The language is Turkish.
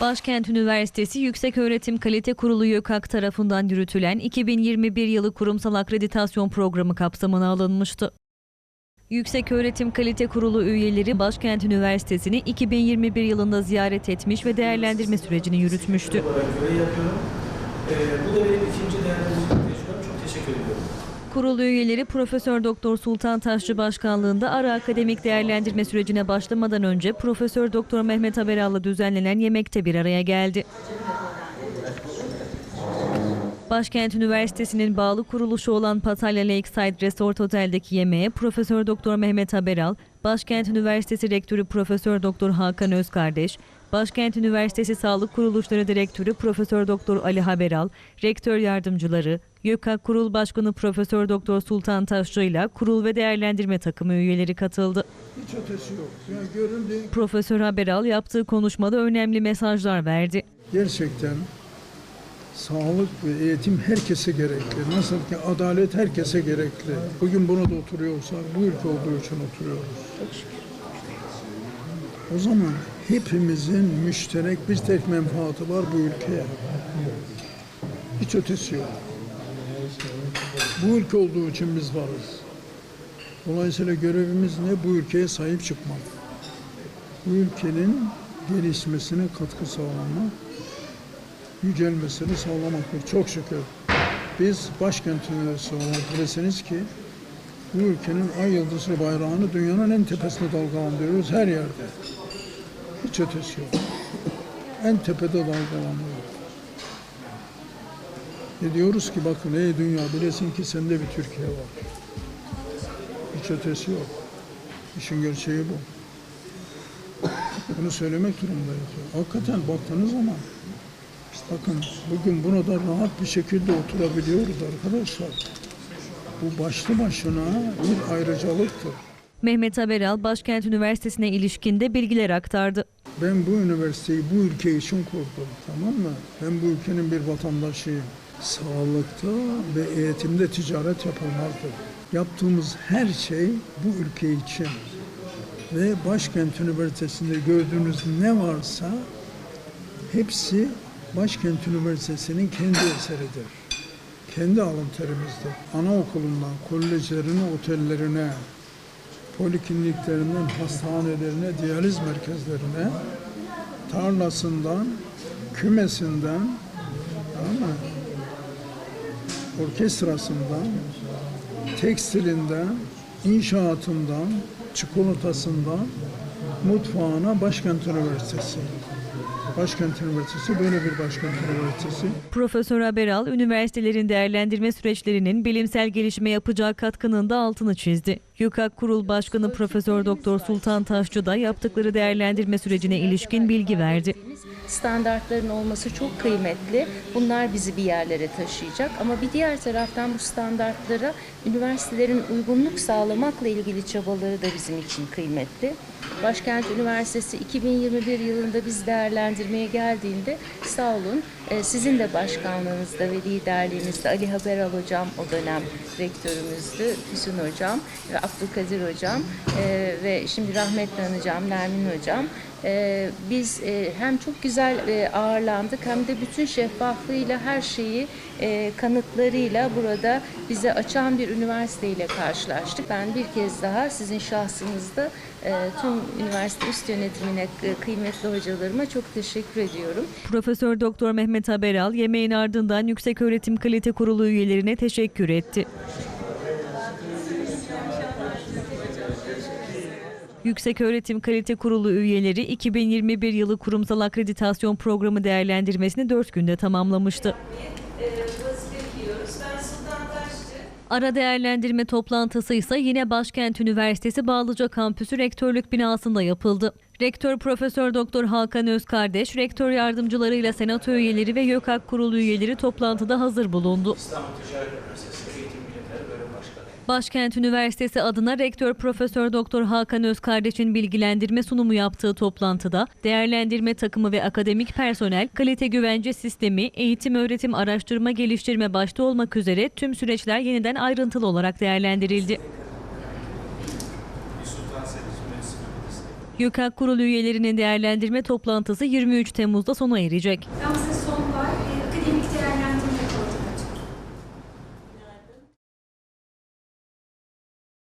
Başkent Üniversitesi Yükseköğretim Kalite Kurulu YÖKAK tarafından yürütülen 2021 yılı kurumsal akreditasyon programı kapsamına alınmıştı. Yükseköğretim Kalite Kurulu üyeleri Başkent Üniversitesi'ni 2021 yılında ziyaret etmiş ve değerlendirme sürecini yürütmüştü. Ee, bu da benim ikinci değerlendirme. Çok teşekkür ediyorum. Kurul üyeleri Profesör Doktor Sultan Taşçı başkanlığında ara akademik değerlendirme sürecine başlamadan önce Profesör Doktor Mehmet Haberal'la düzenlenen yemekte bir araya geldi. Başkent Üniversitesi'nin bağlı kuruluşu olan Patalya Lakeside Resort Otel'deki yemeğe Profesör Doktor Mehmet Haberal, Başkent Üniversitesi Rektörü Profesör Doktor Hakan Özkardeş, Başkent Üniversitesi Sağlık Kuruluşları Direktörü Profesör Doktor Ali Haberal, rektör yardımcıları, YÖKAK Kurul Başkanı Profesör Doktor Sultan Taşçı ile kurul ve değerlendirme takımı üyeleri katıldı. Hiç ötesi yok. Yani görüldüğü Profesör Haberal yaptığı konuşmada önemli mesajlar verdi. gerçekten sağlık ve eğitim herkese gerekli. Nasıl ki adalet herkese gerekli. Bugün burada oturuyorsak bu ülke olduğu için oturuyoruz. O zaman hepimizin müşterek bir tek menfaati var bu ülkeye. Hiç ötesi yok. Bu ülke olduğu için biz varız. Dolayısıyla görevimiz ne? Bu ülkeye sahip çıkmak. Bu ülkenin gelişmesine katkı sağlamak, yücelmesini sağlamaktır. Çok şükür. Biz başkent üniversitesi olarak bilesiniz ki bu ülkenin ay yıldızlı bayrağını dünyanın en tepesine dalgalandırıyoruz her yerde. Hiç ötesi yok. En tepede dalgalanıyor. E diyoruz ki bakın ey dünya bilesin ki sende bir Türkiye var. Hiç ötesi yok. İşin gerçeği bu. Bunu söylemek durumundayız. Hakikaten baktığınız zaman bakın bugün burada rahat bir şekilde oturabiliyoruz arkadaşlar. Bu başlı başına bir ayrıcalıktır. Mehmet Haberal, Başkent Üniversitesi'ne ilişkin de bilgiler aktardı. Ben bu üniversiteyi bu ülke için kurdum. Tamam mı? Ben bu ülkenin bir vatandaşıyım. Sağlıkta ve eğitimde ticaret yapılmalıdır. Yaptığımız her şey bu ülke için. Ve Başkent Üniversitesi'nde gördüğünüz ne varsa hepsi Başkent Üniversitesi'nin kendi eseridir. Kendi alın terimizdir. Anaokulundan kolejlerine, otellerine, polikliniklerinden hastanelerine, diyaliz merkezlerine, tarlasından, kümesinden, tamam mı? Orkestrasından, tekstilinden, inşaatından, çikolatasından, mutfağına Başkent Üniversitesi. Başkent Üniversitesi böyle bir Başkent Üniversitesi. Profesör Haberal, üniversitelerin değerlendirme süreçlerinin bilimsel gelişime yapacağı katkının da altını çizdi. YÖKAK Kurul Başkanı Profesör Doktor Sultan Taşçı da yaptıkları değerlendirme sürecine ilişkin bilgi verdi. standartların olması çok kıymetli. Bunlar bizi bir yerlere taşıyacak. Ama bir diğer taraftan bu standartlara üniversitelerin uygunluk sağlamakla ilgili çabaları da bizim için kıymetli. Başkent Üniversitesi 2021 yılında biz değerlendirmeye geldiğinde sağ olun e, sizin de başkanlığınızda ve liderliğinizde Ali Haberal Hocam o dönem rektörümüzdü, Füsun Hocam ve Abdülkadir Hocam e, ve şimdi rahmetli anacağım Nermin Hocam. Ee, biz e, hem çok güzel e, ağırlandık hem de bütün şeffaflığıyla her şeyi e, kanıtlarıyla burada bize açan bir üniversiteyle karşılaştık. Ben bir kez daha sizin şahsınızda e, tüm üniversite üst yönetimine, e, kıymetli hocalarıma çok teşekkür ediyorum. Profesör Doktor Mehmet Haberal yemeğin ardından Yükseköğretim Kalite Kurulu üyelerine teşekkür etti. Yükseköğretim Kalite Kurulu üyeleri 2021 yılı kurumsal akreditasyon programı değerlendirmesini 4 günde tamamlamıştı. Ara değerlendirme toplantısı ise yine Başkent Üniversitesi Bağlıca Kampüsü Rektörlük binasında yapıldı. Rektör Profesör Doktor Hakan Özkardeş, rektör yardımcılarıyla senato üyeleri ve YÖKAK kurulu üyeleri toplantıda hazır bulundu. İstanbul Ticaret Üniversitesi Eğitim Bilimleri Bölüm Başkanı. Başkent Üniversitesi adına Rektör Profesör Doktor Hakan Özkardeş'in bilgilendirme sunumu yaptığı toplantıda değerlendirme takımı ve akademik personel kalite güvence sistemi, eğitim öğretim araştırma geliştirme başta olmak üzere tüm süreçler yeniden ayrıntılı olarak değerlendirildi. YÖKAK Kurulu üyelerinin değerlendirme toplantısı 23 Temmuz'da sona erecek. Ben size son